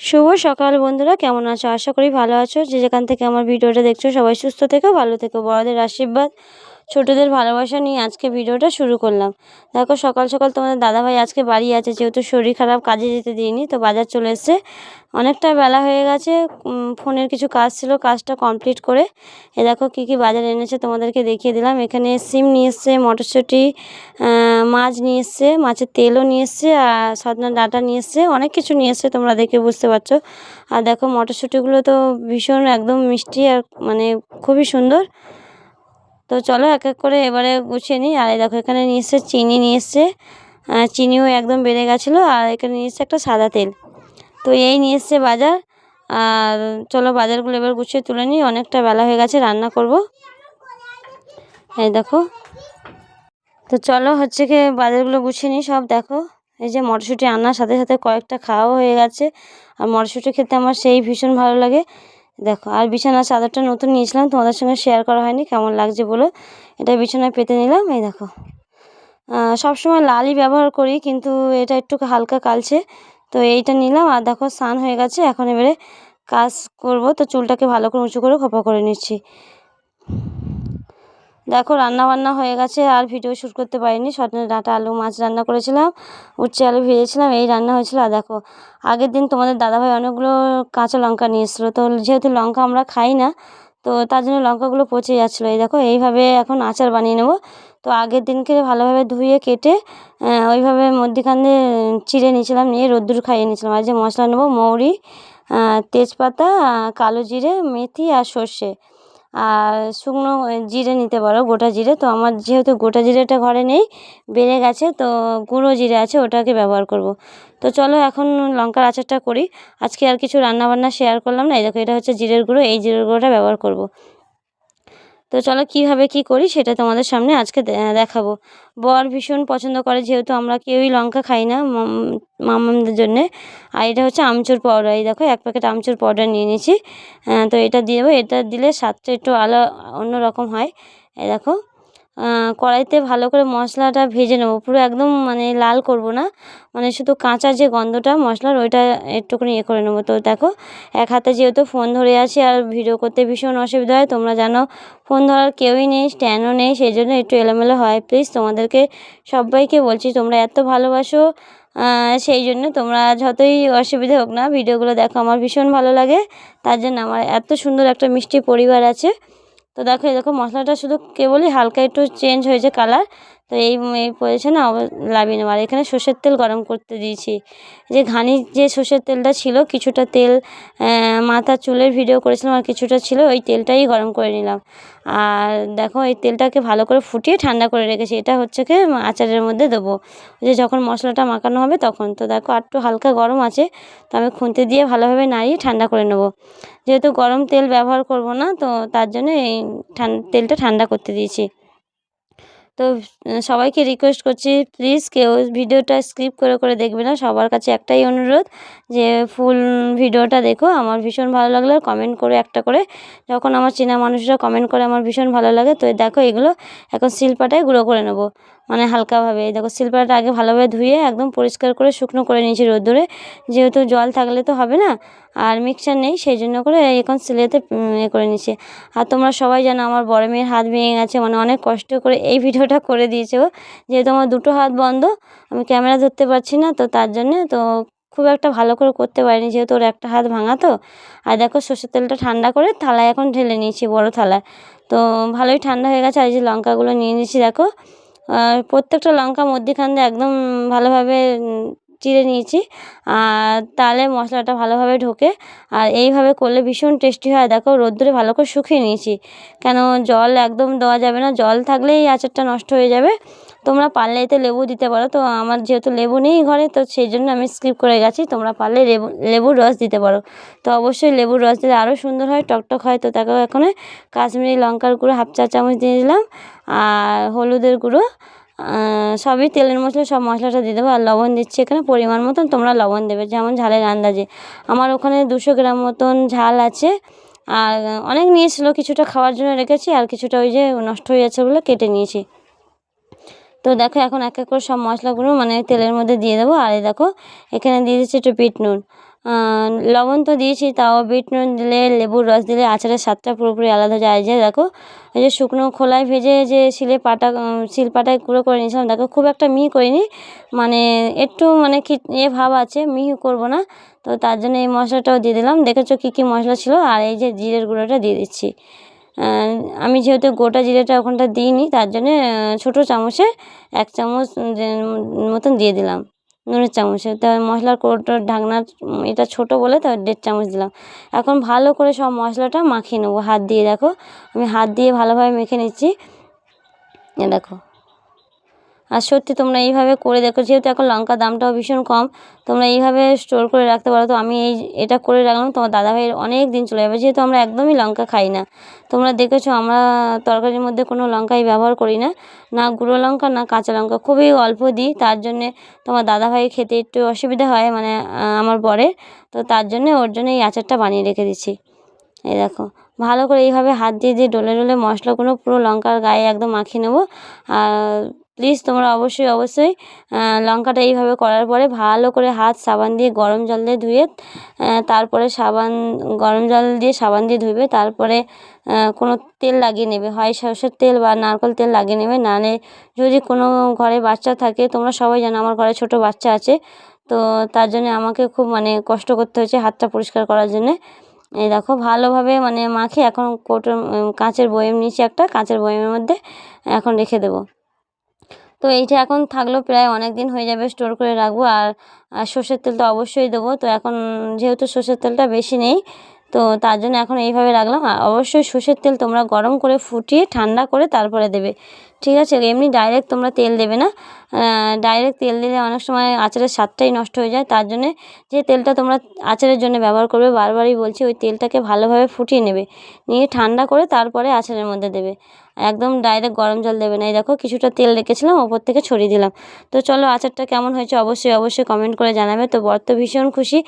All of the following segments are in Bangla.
শুভ সকাল বন্ধুরা, কেমন আছো? আশা করি ভালো আছো। যে যেখান থেকে আমার ভিডিওটা দেখছ, সবাই সুস্থ থেকো, ভালো থেকো। বড়দের আশীর্বাদ, ছোটদের ভালোবাসা নিয়ে আজকে ভিডিওটা শুরু করলাম। দেখো, সকাল সকাল তোমাদের দাদাভাই আজকে বাড়ি আছে, যেহেতু শরীর খারাপ, কাজে যেতে দিইনি, তো বাজার চলে এসছে। অনেকটা বেলা হয়ে গেছে ফোনের কিছু কাজ ছিল, কাজটা কমপ্লিট করে। এ দেখো, কী কী বাজার এনেছে তোমাদেরকে দেখিয়ে দিলাম। এখানে সিম নিয়ে এসছে, মটরশুঁটি মাছ নিয়ে এসছে, মাছের তেলও নিয়ে এসছে, আর সজনা ডাঁটা নিয়ে এসছে, অনেক কিছু নিয়ে এসছে, তোমরা দেখে বুঝতে পারছ। আর দেখো মটরশুঁটিগুলো তো ভীষণ একদম মিষ্টি আর মানে খুবই সুন্দর। তো চলো এক এক করে এবারে গুছিয়ে নিই। আর দেখো এখানে নিয়ে এসছে, চিনি নিয়ে এসছে। চিনিও একদম বেড়ে গেছিল, আর এখানে নিয়ে এসছে একটা সাদা তেল। তো এই নিয়ে এসছে বাজার। আর চলো বাজারগুলো এবার গুছিয়ে তুলে নিই, অনেকটা বেলা হয়ে গেছে, রান্না করব। এই দেখো তো চলো হচ্ছে কি বাজারগুলো গুছিয়ে নিই, সব দেখো। এই যে মটরশুঁটি আনার সাথে সাথে কয়েকটা খাওয়াও হয়ে গেছে। আর মটরশুঁটি খেতে আমার সেই ভীষণ ভালো লাগে। দেখো, আর বিছানার চাদরটা নতুন নিয়েছিলাম, তোমাদের সঙ্গে শেয়ার করা হয়নি, কেমন লাগছে বলো? এটা বিছানায় পেতে নিলাম, এই দেখো। সবসময় লালই ব্যবহার করি, কিন্তু এটা একটু হালকা কালছে তো এইটা নিলাম, আর দেখো স্নান হয়ে গেছে, এখন এবারে কাজ করব, তো চুলটাকে ভালো করে উঁচু করে খোপা করে নিচ্ছি। দেখো, রান্না বান্না হয়ে গেছে, আর ভিডিও শ্যুট করতে পারিনি। সজনে ডাঁটা, আলু মাছ রান্না করেছিলাম, উচ্ছে, আলু ভেজেছিলাম, এই রান্না হয়েছিল। আর দেখো, আগের দিন তোমাদের দাদাভাই অনেকগুলো কাঁচা লঙ্কা নিয়ে এসেছিল তো যেহেতু লঙ্কা আমরা খাই না, তো তার জন্য লঙ্কাগুলো পচে যাচ্ছিল। এই দেখো, এইভাবে এখন আচার বানিয়ে নেব। তো আগের দিনকে ভালোভাবে ধুয়ে, কেটে ওইভাবে মধ্যিখানে চিড়ে নিয়েছিলাম, নিয়ে রোদ্দুর খাইয়ে নিয়েছিলাম। আর যে মশলা নেব, মৌরি তেজপাতা, কালো জিরে, মেথি আর সর্ষে। আর শুকনো জিরে নিতে পারো, গোটা জিরে। তো আমার যেহেতু গোটা জিরেটা ঘরে নেই, বেড়ে গেছে, তো গুঁড়ো জিরে আছে, ওটাকে ব্যবহার করব। তো চলো এখন লঙ্কার আচারটা করি। আজকে আর কিছু রান্নাবান্না শেয়ার করলাম না। এই দেখো, এটা হচ্ছে জিরের গুঁড়ো, এই জিরের গুঁড়োটা ব্যবহার করব। তো চলো কীভাবে কি করি সেটা তোমাদের সামনে আজকে দেখাবো। বর ভীষণ পছন্দ করে যেহেতু আমরা কেউই লঙ্কা খাই না মাম- মামাদের জন্যে। আর এটা হচ্ছে আমচুর পাউডার। এই দেখো, এক প্যাকেট আমচুর পাউডার নিয়ে নিয়েছি। তো এটা দিয়ে দেবো। এটা দিলে স্বাদটা একটু আলো, অন্যরকম হয়। এই দেখো কড়াইতে ভালো করে মশলাটা ভেজে নেব। পুরো একদম মানে লাল করব না। মানে শুধু কাঁচা যে গন্ধটা মশলার, ওইটা একটুখানি ইয়ে করে নেব। তো দেখো, এক হাতে যেহেতু ফোন ধরে আছি আর ভিডিও করতে ভীষণ অসুবিধা হয়, তোমরা জানো, ফোন ধরার কেউই নেই, স্ট্যান্ডও নেই, সেই জন্য একটু এলোমেলো হয়। প্লিজ তোমাদেরকে, সবাইকে বলছি, তোমরা এত ভালোবাসো সেই জন্য তোমরা যতই অসুবিধে হোক না, ভিডিওগুলো দেখো, আমার ভীষণ ভালো লাগে। তার জন্য আমার এত সুন্দর একটা মিষ্টি পরিবার আছে। তো দেখো এরকম মশলাটা শুধু কেবলই হালকা একটু চেঞ্জ হয়েছে কালার তো এই এই পজিশনে আবার লাভিয়ে নেব আর এখানে সর্ষের তেল গরম করতে দিয়েছি। যে ঘানি যে সর্ষের তেলটা ছিল, কিছুটা তেল মাথা চুলের ভিডিও করেছিলাম আর কিছুটা ছিল, ওই তেলটাই গরম করে নিলাম। আর দেখো, এই তেলটাকে ভালো করে ফুটিয়ে ঠান্ডা করে রেখেছি। এটা হচ্ছে কি আচারের মধ্যে দেবো। যে যখন মশলাটা মাখানো হবে তখন। তো দেখো, আর একটু হালকা গরম আছে, তো আমি খুন্তি দিয়ে ভালোভাবে নাড়িয়ে ঠান্ডা করে নেব। যেহেতু গরম তেল ব্যবহার করব না, তো তার জন্য এই তেলটা ঠান্ডা করতে দিয়েছি। তো সবাইকে রিকোয়েস্ট করছি প্লিজ কেউ ভিডিওটা স্কিপ করে করে দেখবে না। সবার কাছে একটাই অনুরোধ যে, ফুল ভিডিওটা দেখো, আমার ভীষণ ভালো লাগল। আর কমেন্ট করে একটা করে। যখন আমার চেনা মানুষরা কমেন্ট করে, আমার ভীষণ ভালো লাগে। তো দেখো এগুলো, এখন শিলপাটায় গুঁড়ো করে নেব। মানে হালকাভাবে। দেখো শিলপাটা আগে ভালোভাবে ধুয়ে একদম পরিষ্কার করে শুকনো করে নিয়েছি রোদ্দুরে যেহেতু জল থাকলে তো হবে না, আর মিক্সার নেই, সেই জন্য করে এখন সিলেতে এ করে নিচ্ছি আর তোমরা সবাই জানো আমার বড় মেয়ের হাত ভেঙে গেছে মানে অনেক কষ্ট করে এই ভিডিওটা করে দিয়েছে ও। যেহেতু আমার দুটো হাত বন্ধ, আমি ক্যামেরা ধরতে পারছি না, তো তার জন্যে তো খুব একটা ভালো করে করতে পারিনি, যেহেতু ওর একটা হাত ভাঙা তো। আর দেখো সর্ষের তেলটা ঠান্ডা করে থালায় এখন ঢেলে নিয়েছি, বড় থালায়। তো ভালোই ঠান্ডা হয়ে গেছে, আর এই যে লঙ্কাগুলো নিয়ে নিয়েছি, দেখো। প্রত্যেকটা লঙ্কা মধ্যিখান দিয়ে একদম ভালোভাবে চিড়ে নিয়েছি। আর তাহলে মশলাটা ভালোভাবে ঢোকে। আর এইভাবে করলে ভীষণ টেস্টি হয়। দেখো, রোদ্দুরে ভালো করে শুকিয়ে নিয়েছি। কেন, জল একদম দেওয়া যাবে না। জল থাকলেই আচারটা নষ্ট হয়ে যাবে। তোমরা পারলে এতে লেবু দিতে পারো। তো আমার যেহেতু লেবু নেই ঘরে, তো সেই জন্য আমি স্কিপ করে গেছি। তোমরা পারলে লেবু, লেবুর রস দিতে পারো। তো অবশ্যই লেবুর রস দিলে আরও সুন্দর হয়, টকটক হয়। তো তাকেও এখন কাশ্মীরি লঙ্কার গুঁড়ো হাফ চা চামচ দিয়ে দিলাম। আর হলুদের গুঁড়ো। সবই তেলের মশলা, সব মশলাটা দিয়ে দেবো আর লবণ দিচ্ছি এখানে পরিমাণ মতন, তোমরা লবণ দেবে, যেমন ঝালের আন্দাজে। আমার ওখানে দুশো গ্রাম মতন ঝাল আছে, আর অনেক নিয়েছিল, কিছুটা খাওয়ার জন্য রেখেছি, আর কিছুটা ওই যে নষ্ট হয়ে যাচ্ছে বলে কেটে নিয়েছি। তো দেখো, এখন এক এক করে সব মশলাগুলো মানে তেলের মধ্যে দিয়ে দেবো, আর দেখো, এখানে দিয়ে দিচ্ছি একটু বিট নুন। লবণ তো দিয়েছি, তাও বিট নুন দিলে, লেবুর রস দিলে, আচারের স্বাদটা পুরোপুরি আলাদা যায়। যে দেখো, এই যে শুকনো খোলায় ভেজে যে শিলে পাটা শিল পাটায় গুঁড়ো করে নিয়েছিলাম, দেখো খুব একটা মিহি করিনি। মানে একটু মানে কি, এ ভাব আছে মিহি করব না। তো তার জন্য এই মশলাটাও দিয়ে দিলাম। দেখেছ কী কী মশলা ছিল? আর এই যে জিরের গুঁড়োটা দিয়ে দিচ্ছি। আমি যেহেতু গোটা জিরেটা ওখানটা দিইনি, তার জন্যে ছোটো চামচে এক চামচ মতন দিয়ে দিলাম। চামচে। তা মশলার কৌটোর ঢাকনা, এটা ছোটো বলে তো দেড় চামচ দিলাম। এখন ভালো করে সব মশলাটা মাখিয়ে নেব। হাত দিয়ে দেখো। আমি হাত দিয়ে ভালোভাবে মেখে নিচ্ছি। এ দেখো। আর সত্যি তোমরা এইভাবে করে দেখো, যেহেতু এখন লঙ্কার দামটাও ভীষণ কম, তোমরা এইভাবে স্টোর করে রাখতে পারো। তো আমি এই এটা করে রাখলাম, তোমার দাদাভাইয়ের অনেক দিন চলে যাবে, যেহেতু আমরা একদমই লঙ্কা খাই না। তোমরা দেখেছ আমরা তরকারির মধ্যে কোনো লঙ্কাই ব্যবহার করি না না গুঁড়ো লঙ্কা, না কাঁচা লঙ্কা, খুবই অল্প দিই। তার জন্যে তোমার দাদাভাই খেতে একটু অসুবিধা হয় মানে আমার বরে। তো তার জন্যে ওর জন্য এই আচারটা বানিয়ে রেখে দিচ্ছি। এই দেখো, ভালো করে এইভাবে হাত দিয়ে দিয়ে ডলে ডলে মশলাগুলো পুরো লঙ্কার গায়ে একদম মাখিয়ে নেব। আর প্লিজ তোমরা অবশ্যই অবশ্যই লঙ্কাটা এইভাবে করার পরে ভালো করে হাত সাবান দিয়ে গরম জল দিয়ে ধুয়ে তারপরে সাবান গরম জল দিয়ে সাবান দিয়ে ধুবে তারপরে কোনো তেল লাগিয়ে নেবে। হয় সরষের তেল বা নারকেল তেল লাগিয়ে নেবে নাহলে যদি কোনো ঘরে বাচ্চা থাকে তোমরা সবাই জানো আমার ঘরে ছোটো বাচ্চা আছে তো তার জন্য আমাকে খুব মানে কষ্ট করতে হয়েছে হাতটা পরিষ্কার করার জন্যে। এই দেখো ভালোভাবে মানে মাখে এখন উম, কাঁচের বয়েম নিচে একটা কাঁচের বয়েমের মধ্যে এখন রেখে দেবো। তো এইটা এখন থাকল প্রায় অনেক দিন হয়ে যাবে স্টোর করে রাখব আর সর্ষের তেল তো অবশ্যই দেবো। তো এখন যেহেতু সর্ষের তেলটা বেশি নেই, তো তার জন্য এখন এইভাবে রাখলাম। অবশ্যই সর্ষের তেল তোমরা গরম করে ফুটিয়ে ঠান্ডা করে তারপরে দেবে। ঠিক আছে, এমনি ডাইরেক্ট তোমরা তেল দেবে না। ডাইরেক্ট তেল দিলে অনেক সময় আচারের স্বাদটাই নষ্ট হয়ে যায়, তার জন্যে যে তেলটা তোমরা আচারের জন্য ব্যবহার করবে, বারবারই বলছি ওই তেলটাকে ভালোভাবে ফুটিয়ে নেবে। নিয়ে ঠান্ডা করে তারপরে আচারের মধ্যে দেবে। একদম ডাইরেক্ট গরম জল দেবে না। এই দেখো কিছুটা তেল রেখেছিলাম, ওপর থেকে ছড়িয়ে দিলাম। তো চলো আচারটা কেমন হয়েছে অবশ্যই অবশ্যই কমেন্ট করে জানাবে। তো বর তো ভীষণ খুশি।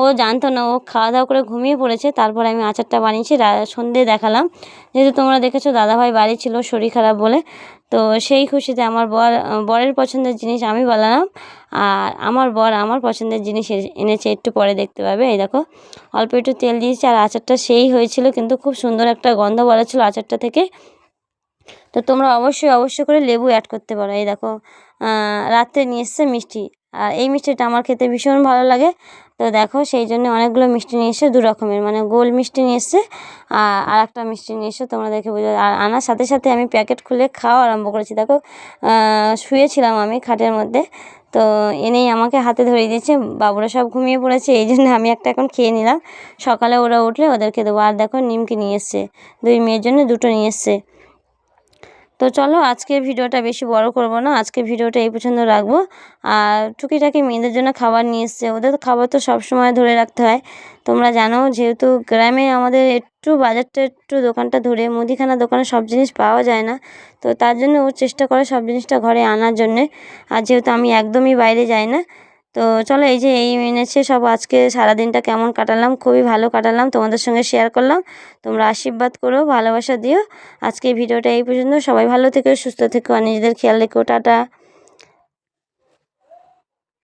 ও জানতো না, ও খাওয়া দাওয়া করে ঘুমিয়ে পড়েছে। তারপরে আমি আচারটা বানিয়েছি সন্ধে দেখালাম। যেহেতু তোমরা দেখেছ, দাদাভাই বাড়ি ছিল, শরীর খারাপ বলে। তো সেই খুশিতে আমার বর, বরের পছন্দের জিনিস আমি বানালাম আর আমার বর আমার পছন্দের জিনিস এনেছে, একটু পরে দেখতে পাবে। এই দেখো, অল্প একটু তেল দিয়েছি আর আচারটা সেই হয়েছিল, কিন্তু খুব সুন্দর একটা গন্ধ বেরোচ্ছিলো আচারটা থেকে। তো তোমরা অবশ্যই অবশ্যই করে লেবু অ্যাড করতে পারো। এই দেখো রাত্রে নিয়ে এসছে মিষ্টি। আর এই মিষ্টিটা আমার খেতে ভীষণ ভালো লাগে। তো দেখো সেই জন্য অনেকগুলো মিষ্টি নিয়ে এসে দু রকমের মানে গোল মিষ্টি নিয়ে এসছে আর আর একটা মিষ্টি নিয়ে এসে, তোমরা দেখে বুঝো। আর আনার সাথে সাথে আমি প্যাকেট খুলে খাওয়া আরম্ভ করেছি। দেখো শুয়েছিলাম আমি খাটের মধ্যে। তো এনেই আমাকে হাতে ধরিয়ে দিয়েছে, বাবুরা সব ঘুমিয়ে পড়েছে, এই জন্য আমি একটা এখন খেয়ে নিলাম। সকালে ওরা উঠলে ওদেরকে দেবো। আর দেখো, নিমকি নিয়ে এসছে, দুই মেয়ের জন্য দুটো নিয়ে এসছে। তো চলো আজকে ভিডিওটা বেশি বড় করব না। আজকে ভিডিওটা এই পর্যন্ত রাখব। আর টুকিটাকি মেয়েদের জন্য খাবার নিয়ে এসছে। ওদের খাবার তো সব সময় ধরে রাখতে হয়। তোমরা জানো, যেহেতু গ্রামে আমাদের একটু বাজারটা, একটু দোকানটা ধরে মুদিখানা দোকানে সব জিনিস পাওয়া যায় না। তো তার জন্য ও চেষ্টা করে সব জিনিসটা ঘরে আনার জন্যে। আর যেহেতু আমি একদমই বাইরে যাই না তো চলো এই যে এই এনেছে সব, আজকে সারাদিনটা কেমন কাটালাম? খুবই ভালো কাটালাম। তোমাদের সঙ্গে শেয়ার করলাম। তোমরা আশীর্বাদ করো, ভালোবাসা দিও। আজকে ভিডিওটা এই পর্যন্ত। সবাই ভালো থেকো, সুস্থ থেকো, আর নিজেদের খেয়াল রেখো। টাটা।